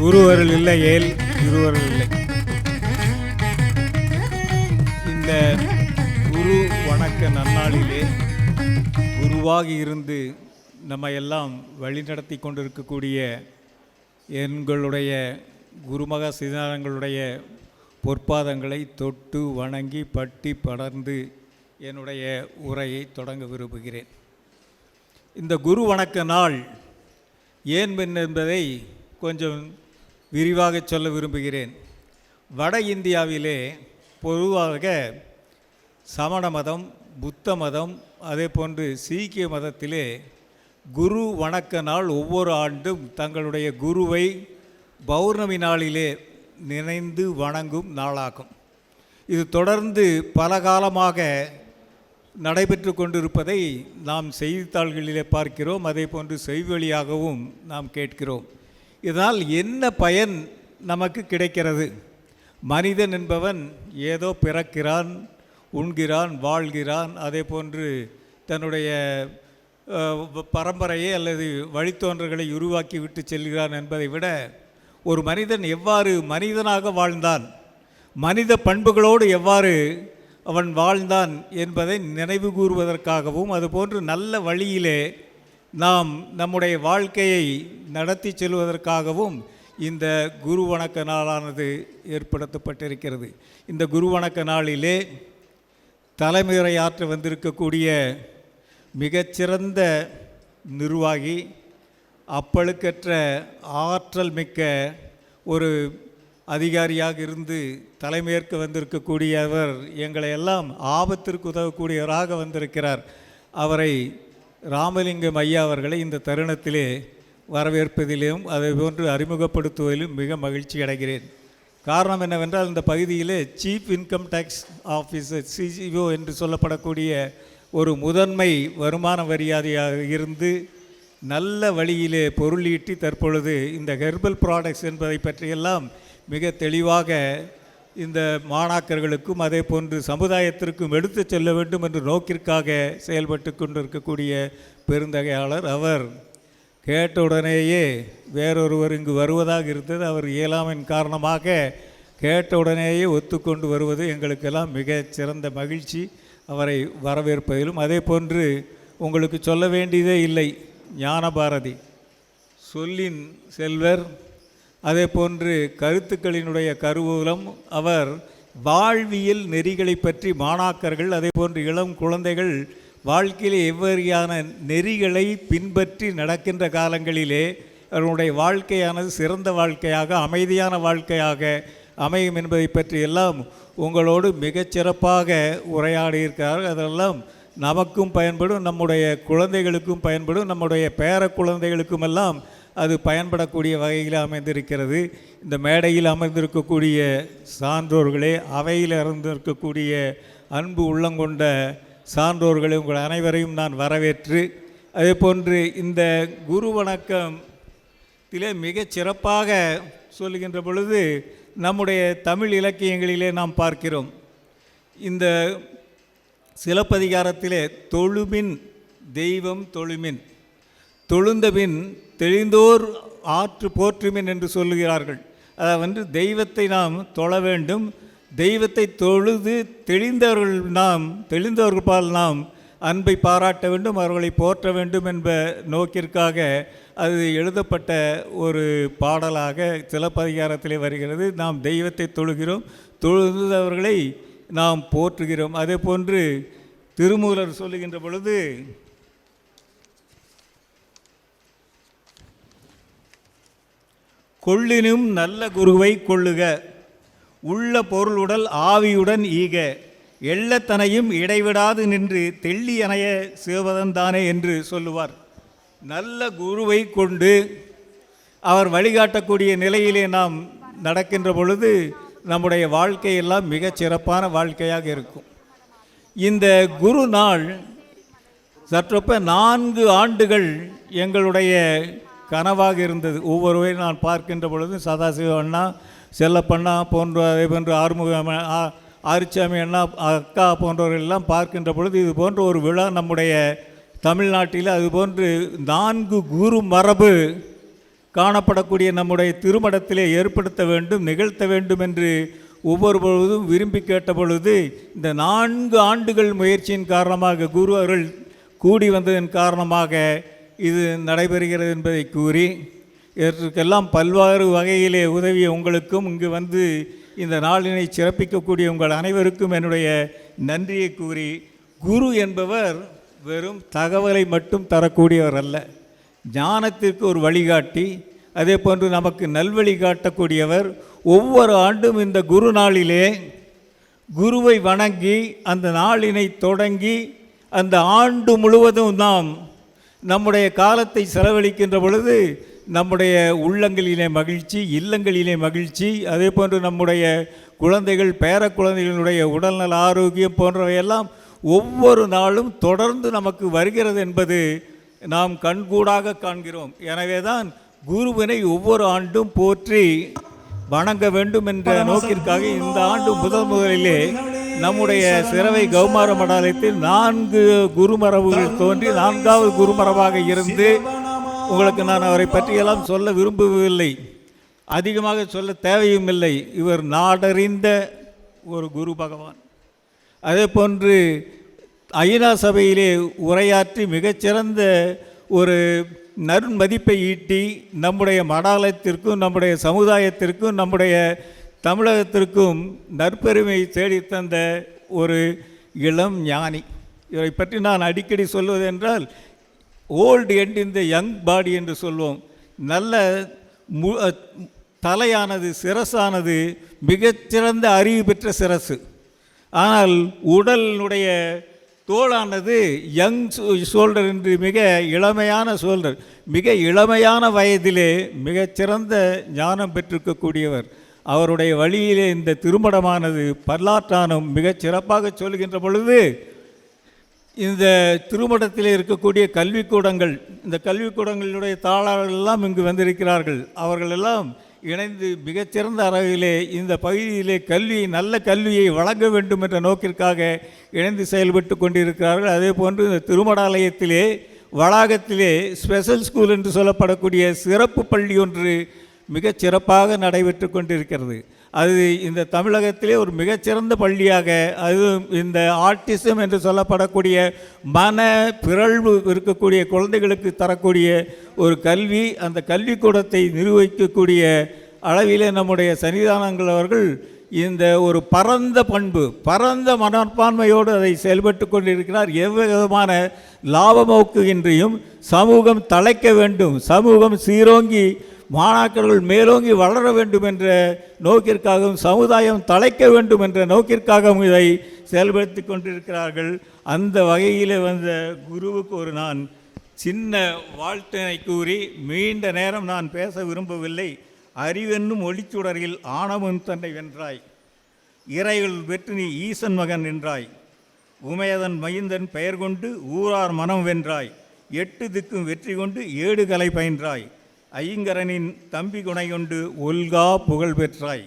குருவருள் இல்லை ஏல் குருவருள் இல்லை. இந்த குரு வணக்க நன்னாளிலே குருவாகி இருந்து நம்ம எல்லாம் வழிநடத்தி கொண்டிருக்கக்கூடிய எங்களுடைய குருமக சிதாரங்களுடைய பொற்பாதங்களை தொட்டு வணங்கி பட்டி படர்ந்து என்னுடைய உரையை தொடங்க விரும்புகிறேன். இந்த குரு வணக்க நாள் ஏன் என்பதை கொஞ்சம் விரிவாக சொல்ல விரும்புகிறேன். வட இந்தியாவிலே பொதுவாக சமண மதம் புத்த மதம் அதே போன்று சீக்கிய மதத்திலே குரு வணக்க நாள் ஒவ்வொரு ஆண்டும் தங்களுடைய குருவை பௌர்ணமி நாளிலே நினைந்து வணங்கும் நாளாகும். இது தொடர்ந்து பல காலமாக நடைபெற்று கொண்டிருப்பதை நாம் செய்தித்தாள்களிலே பார்க்கிறோம் அதே போன்று செய்வழியாகவும் நாம் கேட்கிறோம். இதனால் என்ன பயன் நமக்கு கிடைக்கிறது? மனிதன் என்பவன் ஏதோ பிறக்கிறான் உண்கிறான் வாழ்கிறான் அதே போன்று தன்னுடைய பரம்பரையை அல்லது வழித்தோன்றர்களை உருவாக்கி விட்டு செல்கிறான் என்பதை விட ஒரு மனிதன் எவ்வாறு மனிதனாக வாழ்ந்தான்? மனித பண்புகளோடு எவ்வாறு அவன் வாழ்ந்தான் என்பதை நினைவு கூறுவதற்காகவும் அதுபோன்று நல்ல வழியிலே நாம் நம்முடைய வாழ்க்கையை நடத்தி செல்வதற்காகவும் இந்த குரு வணக்க நாளானது ஏற்படுத்தப்பட்டிருக்கிறது. இந்த குரு வணக்க நாளிலே தலைமையுரையாற்ற வந்திருக்கக்கூடிய மிகச்சிறந்த நிர்வாகி அப்பழுக்கற்ற ஆற்றல் மிக்க ஒரு அதிகாரியாக இருந்து தலைமையேற்க வந்திருக்கக்கூடியவர் எங்களை எல்லாம் ஆபத்திற்கு உதவக்கூடியவராக வந்திருக்கிறார். அவரை ராமலிங்கம் ஐயா அவர்களை இந்த தருணத்திலே வரவேற்பதிலும் அதை போன்று அறிமுகப்படுத்துவதிலும் மிக மகிழ்ச்சி அடைகிறேன். காரணம் என்னவென்றால் இந்த பகுதியிலே chief income tax officer CCO என்று சொல்லப்படக்கூடிய ஒரு முதன்மை வருமான வரியாதையாக இருந்து நல்ல வழியிலே பொருளீட்டி தற்பொழுது இந்த ஹெர்பல் ப்ராடக்ட்ஸ் என்பதை பற்றியெல்லாம் மிக தெளிவாக இந்த மாணாக்கர்களுக்கும் அதே போன்று சமுதாயத்திற்கும் எடுத்துச் செல்ல வேண்டும் என்ற நோக்கிற்காக செயல்பட்டு கொண்டிருக்கக்கூடிய பெருந்தகையாளர் அவர். கேட்ட உடனேயே வேறொருவர் இங்கு வருவதாக இருந்தது. அவர் இயலாமையின் காரணமாக கேட்ட உடனேயே ஒத்துக்கொண்டு வருவது எங்களுக்கெல்லாம் மிகச்சிறந்த மகிழ்ச்சி. அவரை வரவேற்பதிலும் அதே போன்று உங்களுக்கு சொல்ல வேண்டியதே இல்லை. ஞானபாரதி. சொல்லின் செல்வர் அதே போன்று கருத்துக்களினுடைய கருவூலம் அவர் வாழ்வியல் நெறிகளை பற்றி மாணாக்கர்கள் அதே போன்று இளம் குழந்தைகள் வாழ்க்கையில் எவ்வகையான நெறிகளை பின்பற்றி நடக்கின்ற காலங்களிலே அவருடைய வாழ்க்கையானது சிறந்த வாழ்க்கையாக அமைதியான வாழ்க்கையாக அமையும் என்பதை பற்றி எல்லாம் உங்களோடு மிகச்சிறப்பாக உரையாடியிருக்கிறார். அதெல்லாம் நமக்கும் பயன்படும் நம்முடைய குழந்தைகளுக்கும் பயன்படும் நம்முடைய பேர குழந்தைகளுக்கும் எல்லாம் அது பயன்படக்கூடிய வகையில் அமைந்திருக்கிறது. இந்த மேடையில் அமர்ந்திருக்கக்கூடிய சான்றோர்களே அவையில் இருந்திருக்கக்கூடிய அன்பு உள்ளங்கொண்ட சான்றோர்களை உங்கள் அனைவரையும் நான் வரவேற்று அதே போன்று இந்த குரு வணக்கத்திலே மிகச் சிறப்பாக சொல்லுகின்ற பொழுது நம்முடைய தமிழ் இலக்கியங்களிலே நாம் பார்க்கிறோம். இந்த சிலப்பதிகாரத்திலே தொழுமின் தெய்வம் தொழுமின். தொழுந்தபின் தெளிந்தோர் ஆற்று போற்றுமின் என்று சொல்லுகிறார்கள். அதாவது வந்து தெய்வத்தை நாம் தொழ வேண்டும். தெய்வத்தை தொழுது தெளிந்தவர்கள் நாம் தெளிந்தவர்கள் நாம் அன்பை பாராட்ட வேண்டும் அவர்களை போற்ற வேண்டும் என்ப நோக்கிற்காக அது எழுதப்பட்ட ஒரு பாடலாக சிலப்பதிகாரத்திலே வருகிறது. நாம் தெய்வத்தை தொழுகிறோம். தொழுதவர்களை நாம் போற்றுகிறோம். அதே போன்று திருமூலர் சொல்லுகின்ற பொழுது கொள்ளினும் நல்ல குருவை கொள்ளுக. உள்ள பொருளுடல் ஆவியுடன் ஈக. எள்ளத்தனையும் இடைவிடாது நின்று தெள்ளி அணைய சிவதந்தானே என்று சொல்லுவார். நல்ல குருவை கொண்டு அவர் வழிகாட்டக்கூடிய நிலையிலே நாம் நடக்கின்ற பொழுது நம்முடைய வாழ்க்கையெல்லாம் மிகச் சிறப்பான வாழ்க்கையாக இருக்கும். இந்த குரு நாள் சற்றப்ப நான்கு ஆண்டுகள் எங்களுடைய கனவாக இருந்தது. ஒவ்வொருவரையும் நான் பார்க்கின்ற பொழுது சதாசிவ அண்ணா செல்லப்பண்ணா போன்ற அதே போன்று ஆறுமுக ஆ- ஆரிச்சாமி அண்ணா அக்கா போன்றவர்கள் எல்லாம் பார்க்கின்ற பொழுது இது போன்ற ஒரு விழா நம்முடைய தமிழ்நாட்டில் அதுபோன்று நான்கு குரு மரபு காணப்படக்கூடிய நம்முடைய திருமணத்திலே ஏற்படுத்த வேண்டும் நிகழ்த்த வேண்டும் என்று ஒவ்வொரு பொழுதும் விரும்பி கேட்ட பொழுது இந்த நான்கு ஆண்டுகள் முயற்சியின் காரணமாக குரு அவர்கள் கூடி வந்ததன் காரணமாக இது நடைபெறுகிறது என்பதை கூறி இதற்கெல்லாம் பல்வேறு வகையிலே உதவிய உங்களுக்கும் இங்கு வந்து இந்த நாளினை சிறப்பிக்கக்கூடிய உங்கள் அனைவருக்கும் என்னுடைய நன்றியை கூறி குரு என்பவர் வெறும் தகவலை மட்டும் தரக்கூடியவர் அல்ல. ஞானத்திற்கு ஒரு வழிகாட்டி அதே போன்று நமக்கு நல்வழி காட்டக்கூடியவர். ஒவ்வொரு ஆண்டும் இந்த குரு நாளிலே குருவை வணங்கி அந்த நாளினை தொடங்கி அந்த ஆண்டு முழுவதும் நாம் நம்முடைய காலத்தை செலவழிக்கின்ற பொழுது நம்முடைய உள்ளங்களிலே மகிழ்ச்சி இல்லங்களிலே மகிழ்ச்சி அதே போன்று நம்முடைய குழந்தைகள் பேர குழந்தைகளுடைய உடல்நல ஆரோக்கியம் போன்றவையெல்லாம் ஒவ்வொரு நாளும் தொடர்ந்து நமக்கு வருகிறது என்பது நாம் கண்கூடாக காண்கிறோம். எனவே தான் குருவினை ஒவ்வொரு ஆண்டும் போற்றி வணங்க வேண்டும் என்ற நோக்கிற்காக இந்த ஆண்டு முதல் முதலிலே நம்முடைய சிறவை கௌமார மடாலயத்தில் நான்கு குருமரபுகள் தோன்றி நான்காவது குருமரபாக இருந்து உங்களுக்கு நான் அவரை பற்றியெல்லாம் சொல்ல விரும்பவில்லை. அதிகமாக சொல்ல தேவையும் இல்லை. இவர் நாடறிந்த ஒரு குரு பகவான். அதே போன்று ஐநா சபையிலே உரையாற்றி மிகச்சிறந்த ஒரு நன்மதிப்பை ஈட்டி நம்முடைய மடாலயத்திற்கும் நம்முடைய சமுதாயத்திற்கும் நம்முடைய தமிழகத்திற்கும் நற்பெருமை தேடித் தந்த ஒரு இளம் ஞானி. இவரை பற்றி நான் அடிக்கடி சொல்வது என்றால் ஓல்டு எண்ட் இந்த யங் பாடி என்று சொல்வோம். நல்ல மு தலையானது சிரசானது மிகச்சிறந்த அறிவு பெற்ற சிரசு. ஆனால் உடலினுடைய தோளானது யங் சோல்டர் என்று மிக இளமையான சோல்டர் மிக இளமையான வயதிலே மிகச்சிறந்த ஞானம் பெற்றிருக்கக்கூடியவர். அவருடைய வழியிலே இந்த திருமணமானது பல்லாற்றானும் மிகச் சிறப்பாக சொல்கின்ற பொழுது இந்த திருமணத்தில் இருக்கக்கூடிய கல்விக்கூடங்கள் இந்த கல்விக்கூடங்களுடைய தாளாளர்கள் எல்லாம் இங்கு வந்திருக்கிறார்கள். அவர்களெல்லாம் இணைந்து மிகச்சிறந்த அளவிலே இந்த பகுதியிலே கல்வி நல்ல கல்வியை வழங்க வேண்டும் என்ற நோக்கிற்காக இணைந்து செயல்பட்டு கொண்டிருக்கிறார்கள். அதே போன்று இந்த திருமணாலயத்திலே வளாகத்திலே ஸ்பெஷல் ஸ்கூல் என்று சொல்லப்படக்கூடிய சிறப்பு பள்ளி ஒன்று மிகச் சிறப்பாக நடைபெற்று கொண்டிருக்கிறது. அது இந்த தமிழகத்திலே ஒரு மிகச்சிறந்த பள்ளியாக அது இந்த ஆர்டிசம் என்று சொல்லப்படக்கூடிய மன பிறழ்வு இருக்கக்கூடிய குழந்தைகளுக்கு தரக்கூடிய ஒரு கல்வி அந்த கல்விக்கூடத்தை நிர்வகிக்கக்கூடிய அளவிலே நம்முடைய சன்னிதானங்கள் அவர்கள் இந்த ஒரு பரந்த பண்பு பரந்த மனப்பான்மையோடு அதை செயல்பட்டு கொண்டிருக்கிறார். எவ்விதமான லாபமோக்கு இன்றியும் சமூகம் தழைக்க வேண்டும் சமூகம் சீரோங்கி மாணாக்கர்கள் மேலோங்கி வளர வேண்டும் என்ற நோக்கிற்காகவும் சமுதாயம் தழைக்க வேண்டும் என்ற நோக்கிற்காகவும் இதை செயல்படுத்தி கொண்டிருக்கிறார்கள். அந்த வகையில் வந்த குருவுக்கு ஒரு நான் சின்ன வாழ்த்தினை கூறி நீண்ட நேரம் நான் பேச விரும்பவில்லை. அறிவென்னும் ஒளிச்சுடரில் ஆணவம் தன்னை வென்றாய். இறைகள் வெற்றி நீ ஈசன் மகன் என்றாய். உமையதன் மகிந்தன் பெயர் கொண்டு ஊரார் மனம் வென்றாய். எட்டு திக்கும் வெற்றி கொண்டு ஏடுகளை பயின்றாய். ஐங்கரனின் தம்பி குணையொண்டு ஒல்கா புகழ் பெற்றாய்.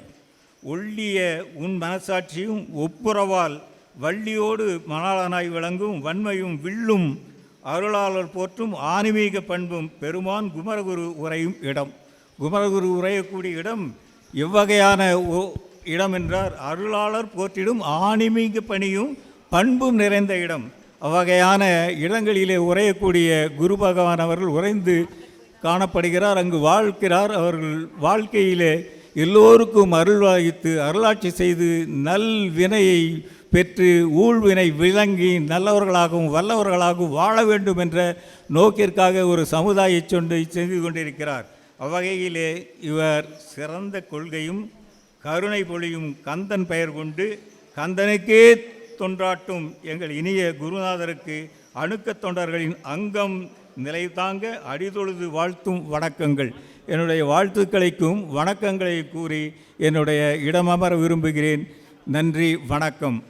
ஒள்ளிய உன் மனசாட்சியும் ஒப்புரவால் வள்ளியோடு மணாளனாய் விளங்கும் வன்மையும் வில்லும் அருளாளர் போற்றும் ஆன்மீக பண்பும் பெருமான் குமரகுரு உரையும் இடம். குமரகுரு உரையக்கூடிய இடம் எவ்வகையான ஓ இடம் என்றார் அருளாளர் போற்றிடும் ஆன்மீக பணியும் பண்பும் நிறைந்த இடம். அவ்வகையான இடங்களிலே உரையக்கூடிய குரு பகவான் அவர்கள் உறைந்து காணப்படுகிறார். அங்கு வாழ்கிறார். அவர்கள் வாழ்க்கையிலே எல்லோருக்கும் அருள்வாய்த்து அருளாட்சி செய்து நல் வினையை பெற்று ஊழ்வினை விளங்கி நல்லவர்களாகவும் வல்லவர்களாகவும் வாழ வேண்டும் என்ற நோக்கிற்காக ஒரு சமுதாய சொண்டை செய்து கொண்டிருக்கிறார். அவ்வகையிலே இவர் சிறந்த கொள்கையும் கருணை பொழியும் கந்தன் பெயர் கொண்டு கந்தனுக்கே தொண்டாட்டும் எங்கள் இனிய குருநாதருக்கு அணுக்கத் தொண்டர்களின் அங்கம் நிலை தாங்க அடிதொழுது வாழ்த்தும் வணக்கங்கள். என்னுடைய வாழ்த்துக்களைக்கும் வணக்கங்களை கூறி என்னுடைய இடமமர விரும்புகிறேன். நன்றி வணக்கம்.